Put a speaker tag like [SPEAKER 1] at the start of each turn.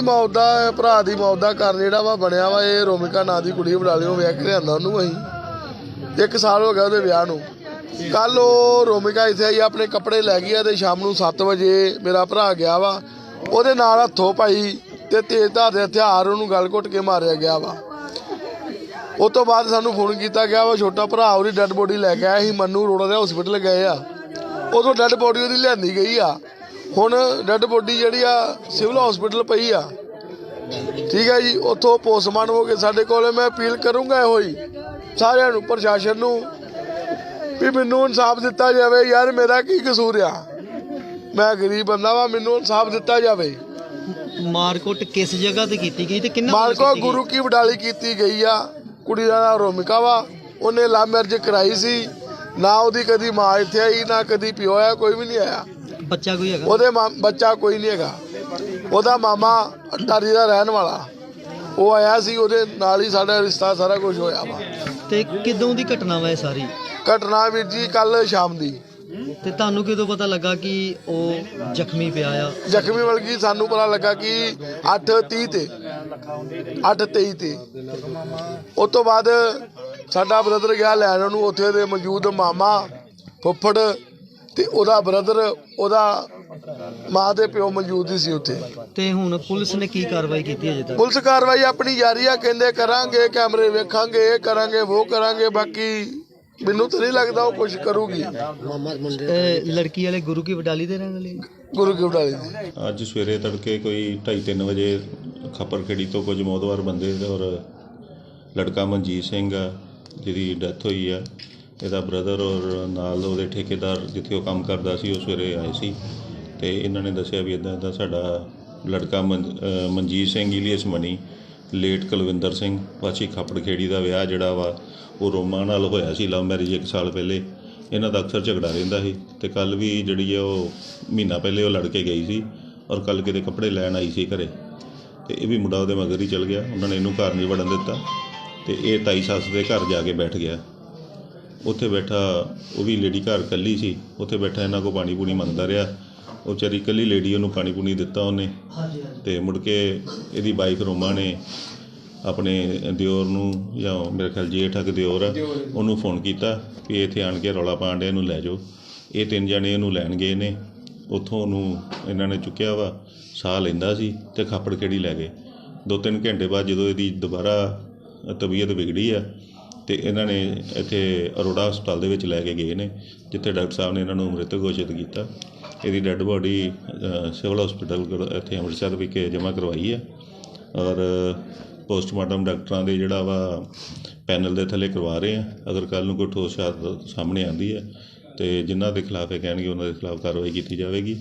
[SPEAKER 1] ਮੌਤ ਦਾ ਭਰਾ ਦੀ ਮੌਤ ਦਾ ਕਾਰਨ ਜਿਹੜਾ ਵਾ ਬਣਿਆ ਵਾ, ਇਹ ਰੋਮਿਕਾ ਨਾਂ ਦੀ ਕੁੜੀ ਬਣਾ ਲਿਓ, ਵਿਆਹ ਕੇ ਲਿਆਂਦਾ ਉਹਨੂੰ ਅਸੀਂ। ਇੱਕ ਸਾਲ ਹੋ ਗਿਆ ਉਹਦੇ ਵਿਆਹ ਨੂੰ। ਕੱਲ ਉਹ ਰੋਮਿਕਾ ਇੱਥੇ ਆਈ, ਆਪਣੇ ਕੱਪੜੇ ਲੈ ਗਈ ਆ ਤੇ ਸ਼ਾਮ ਨੂੰ 7 ਵਜੇ ਮੇਰਾ ਭਰਾ ਗਿਆ ਵਾ। ਉਹਦੇ ਨਾਲ ਹੱਥੋਂ ਪਾਈ ਤੇ ਤੇਜ਼ ਧਾਰ ਦੇ ਹਥਿਆਰ ਉਹਨੂੰ ਗਲ ਘੁੱਟ ਕੇ ਮਾਰਿਆ ਗਿਆ ਵਾ। ਉਸ ਤੋਂ ਬਾਅਦ ਸਾਨੂੰ ਫੋਨ ਕੀਤਾ, ਗਿਆ ਵਾ, ਛੋਟਾ ਭਰਾ ਉਹਦੀ ਡੈੱਡ ਬੋਡੀ ਲੈ ਕੇ ਆਇਆ ਸੀ, ਮੰਨੂ ਰੋੜਾ ਦੇ ਹਸਪੀਟਲ ਗਏ ਆ। ਉਦੋਂ ਡੈੱਡ ਬੋਡੀ ਉਹਦੀ ਲਿਆਂਦੀ ਗਈ ਆ। ਹੁਣ ਡੈੱਡ ਬੋਡੀ ਜਿਹੜੀ ਆ ਸਿਵਲ ਹਸਪੀਟਲ ਪਈ ਆ। ਠੀਕ ਹੈ ਜੀ ਉੱਥੋਂ ਪੋਸਟਮਾਰਟਮ ਹੋ ਕੇ ਸਾਡੇ ਕੋਲੇ ਮੈਂ ਅਪੀਲ ਕਰੂੰਗਾ ਇਹੋ ਹੀ ਸਾਰਿਆਂ ਨੂੰ ਪ੍ਰਸ਼ਾਸਨ ਨੂੰ ਵੀ ਮੈਨੂੰ ਇਨਸਾਫ ਦਿੱਤਾ ਜਾਵੇ। ਯਾਰ ਮੇਰਾ ਕੀ ਕਸੂਰ ਆ? ਮੈਂ ਗਰੀਬ ਬੰਦਾ ਵਾਂ ਮੈਨੂੰ ਇਨਸਾਫ ਦਿੱਤਾ ਜਾਵੇ।
[SPEAKER 2] ਮਾਰਕੁੱਟ ਕਿਸ ਜਗ੍ਹਾ ਤੇ ਕੀਤੀ ਗਈ ਤੇ ਕਿੰਨਾ ਗਈ?
[SPEAKER 1] ਗੁਰੂ ਕੀ ਵਡਾਲੀ ਕੀਤੀ ਗਈ ਆ। ਕੁੜੀ ਦਾ ਨਾਮ ਰੋਮਿਕਾ ਵਾ ਉਹਨੇ ਲਵ ਮੈਰਿਜ ਕਰਾਈ ਸੀ। ਨਾ ਉਹਦੀ ਕਦੀ ਮਾਂ ਇੱਥੇ ਆਈ ਨਾ ਕਦੀ ਪਿਓ ਆਇਆ ਕੋਈ ਵੀ ਨਹੀਂ ਆਇਆ।
[SPEAKER 2] ਬੱਚਾ ਕੋਈ ਹੈਗਾ?
[SPEAKER 1] ਉਹਦੇ ਮਾਂ- ਬੱਚਾ ਕੋਈ ਨਹੀਂ ਹੈਗਾ। ਉਹਦਾ ਮਾਮਾ ਅਟਾਰੀ ਦਾ ਰਹਿਣ ਵਾਲਾ। ਉਹ ਆਇਆ ਸੀ ਉਹਦੇ ਨਾਲ ਹੀ ਸਾਡਾ ਰਿਸ਼ਤਾ ਸਾਰਾ ਕੁਝ ਹੋਇਆ ਵਾ।
[SPEAKER 2] ਤੇ ਕਿਦੋਂ ਦੀ ਘਟਨਾ ਵਾ ਇਹ ਸਾਰੀ?
[SPEAKER 1] ਘਟਨਾ ਵੀਰ ਜੀ ਕੱਲ ਸ਼ਾਮ ਦੀ।
[SPEAKER 2] ਤੇ ਤੁਹਾਨੂੰ ਕਿਦੋਂ ਪਤਾ ਲੱਗਾ ਕਿ ਉਹ ਜ਼ਖਮੀ ਪਿਆ ਆ?
[SPEAKER 1] ਜ਼ਖਮੀ ਵਲਗੀ ਸਾਨੂੰ ਪਤਾ ਲੱਗਾ ਕਿ 8:30 ਤੇ 8:23 ਤੇ। ਉਸ ਤੋਂ ਬਾਅਦ ਸਾਡਾ ਬ੍ਰਦਰ ਗਿਆ ਲੈਣ ਉਹਨੂੰ ਉੱਥੇ ਦੇ ਮੌਜੂਦ ਮਾਮਾ ਫੁੱਫੜ ਤੇ ਉਹਦਾ ਬ੍ਰਦਰ ਉਹਦਾ ਮਾਂ ਤੇ ਪਿਓ ਮੌਜੂਦ ਹੀ ਸੀ ਉੱਥੇ।
[SPEAKER 2] ਤੇ ਹੁਣ ਪੁਲਿਸ ਨੇ ਕੀ ਕਾਰਵਾਈ ਕੀਤੀ ਅਜੇ ਤੱਕ?
[SPEAKER 1] ਪੁਲਿਸ ਕਾਰਵਾਈ ਆਪਣੀ ਜਾਰੀ ਆ ਕਹਿੰਦੇ ਕਰਾਂਗੇ ਕੈਮਰੇ ਵੇਖਾਂਗੇ ਇਹ ਕਰਾਂਗੇ ਉਹ ਕਰਾਂਗੇ ਬਾਕੀ ਮੈਨੂੰ ਤਾਂ ਨਹੀਂ ਲੱਗਦਾ ਉਹ ਕੁਝ ਕਰੂਗੀ।
[SPEAKER 2] ਇਹ ਲੜਕੀ ਵਾਲੇ ਗੁਰੂ ਕੀ ਵਡਾਲੀ ਦੇ ਰਹਿਣ ਵਾਲੇ
[SPEAKER 1] ਗੁਰੂ ਕੀ ਵਡਾਲੀ ਦੀ।
[SPEAKER 3] ਅੱਜ ਸਵੇਰੇ ਤੜਕੇ ਕੋਈ 2:30 ਵਜੇ ਖੱਪਰਖੇੜੀ ਤੋਂ ਕੁਝ ਮੌਦਵਾਰ ਬੰਦੇ ਔਰ ਲੜਕਾ ਮਨਜੀਤ ਸਿੰਘ ਆ ਜਿਹਦੀ ਡੈਥ ਹੋਈ ਆ। ਇਹਦਾ ਬ੍ਰਦਰ ਔਰ ਨਾਲ ਉਹਦੇ ਠੇਕੇਦਾਰ ਜਿੱਥੇ ਉਹ ਕੰਮ ਕਰਦਾ ਸੀ, ਉਹ ਸਵੇਰੇ ਆਏ ਸੀ ਤੇ ਇਹਨਾਂ ਨੇ ਦੱਸਿਆ ਵੀ ਇਦਾਂ ਦਾ ਸਾਡਾ ਲੜਕਾ ਮਨ- ਮਨਜੀਤ ਸਿੰਘ ਇਲੀਅਸ ਮਣੀ ਲੇਟ ਕੁਲਵਿੰਦਰ ਸਿੰਘ ਵਾਸੀ ਖੱਪੜਖੇੜੀ ਦਾ ਵਿਆਹ ਜਿਹੜਾ ਵਾ, ਉਹ ਰੋਮਾ ਨਾਲ ਹੋਇਆ ਸੀ ਲਵ ਮੈਰਿਜ ਇੱਕ ਸਾਲ ਪਹਿਲੇ। ਇਹਨਾਂ ਦਾ ਅਕਸਰ ਝਗੜਾ ਰਹਿੰਦਾ ਸੀ ਤੇ ਕੱਲ ਵੀ ਜਿਹੜੀ ਆ ਉਹ ਮਹੀਨਾ ਪਹਿਲੇ ਉਹ ਲੜ ਕੇ ਗਈ ਸੀ ਔਰ ਕੱਲ ਕਿਤੇ ਕੱਪੜੇ ਲੈਣ ਆਈ ਸੀ ਘਰੇ। ਤੇ ਇਹ ਵੀ ਮੁੰਡਾ ਉਹਦੇ ਮਗਰ ਹੀ ਚਲ ਗਿਆ, ਉਹਨਾਂ ਨੇ ਇਹਨੂੰ ਘਰ ਨਹੀਂ ਵੜਨ ਦਿੱਤਾ ਤੇ ਇਹ ਤਾਈ ਸੱਸ ਦੇ ਘਰ ਜਾ ਕੇ ਬੈਠ ਗਿਆ। ਉੱਥੇ ਬੈਠਾ ਉਹ ਵੀ ਲੇਡੀ ਘਰ ਕੱਲੀ ਸੀ ਉੱਥੇ ਬੈਠਾ ਇਹਨਾਂ ਕੋ ਪਾਣੀ ਪੂਣੀ ਮੰਗਦਾ ਰਿਹਾ। ਉਹ ਵਿਚਾਰੀ ਕੱਲੀ ਲੇਡੀ ਉਹਨੂੰ ਪਾਣੀ ਪੂਣੀ ਦਿੱਤਾ ਉਹਨੇ। ਤੇ ਮੁੜ ਕੇ ਇਹਦੀ ਵਾਈਫ ਰੋਮਾ ਨੇ ਆਪਣੇ ਦਿਓਰ ਨੂੰ ਜਾਂ ਮੇਰੇ ਖਿਆਲ ਜੇਠ ਆ ਕਿ ਦਿਓਰ ਆ ਉਹਨੂੰ ਫੋਨ ਕੀਤਾ ਵੀ ਇੱਥੇ ਆਣ ਕੇ ਰੌਲਾ ਪਾਉਣ ਡਿਆ ਇਹਨੂੰ ਲੈ ਜਾਓ। ਇਹ ਤਿੰਨ ਜਣੇ ਇਹਨੂੰ ਲੈਣ ਗਏ ਨੇ। ਉੱਥੋਂ ਉਹਨੂੰ ਇਹਨਾਂ ਨੇ ਚੁੱਕਿਆ ਵਾ ਸਾਹ ਲੈਂਦਾ ਸੀ ਤੇ ਖਾਪੜ ਖੇੜੀ ਲੈ ਗਏ। ਦੋ ਤਿੰਨ ਘੰਟੇ ਬਾਅਦ ਜਦੋਂ ਇਹਦੀ ਦੁਬਾਰਾ ਤਬੀਅਤ ਵਿਗੜੀ ਆ ਤੇ ਇਹਨਾਂ ਨੇ ਇੱਥੇ ਅਰੋੜਾ ਹਸਪਤਾਲ ਦੇ ਵਿੱਚ ਲੈ ਕੇ ਗਏ ਨੇ, ਜਿੱਥੇ ਡਾਕਟਰ ਸਾਹਿਬ ਨੇ ਇਹਨਾਂ ਨੂੰ ਮ੍ਰਿਤਕ ਘੋਸ਼ਿਤ ਕੀਤਾ। ਇਹਦੀ ਡੈੱਡ ਬੋਡੀ ਸਿਵਲ ਹਸਪੀਟਲ ਇੱਥੇ ਅੰਮ੍ਰਿਤਸਰ ਵਿਖੇ ਜਮ੍ਹਾਂ ਕਰਵਾਈ ਹੈ। ਔਰ ਪੋਸਟਮਾਰਟਮ ਡਾਕਟਰਾਂ ਦੇ ਜਿਹੜਾ ਵਾ ਪੈਨਲ ਦੇ ਥੱਲੇ ਕਰਵਾ ਰਹੇ ਆ ਅਗਰ ਕੱਲ ਨੂੰ ਕੋਈ ਠੋਸ ਸ਼ਹਾਦਤ ਸਾਹਮਣੇ ਆਂਦੀ ਹੈ, ਤੇ ਜਿਨ੍ਹਾਂ ਦੇ ਖਿਲਾਫ ਇਹ ਕਹਿਣਗੇ, ਉਹਨਾਂ ਦੇ ਖਿਲਾਫ ਕਾਰਵਾਈ ਕੀਤੀ ਜਾਵੇਗੀ।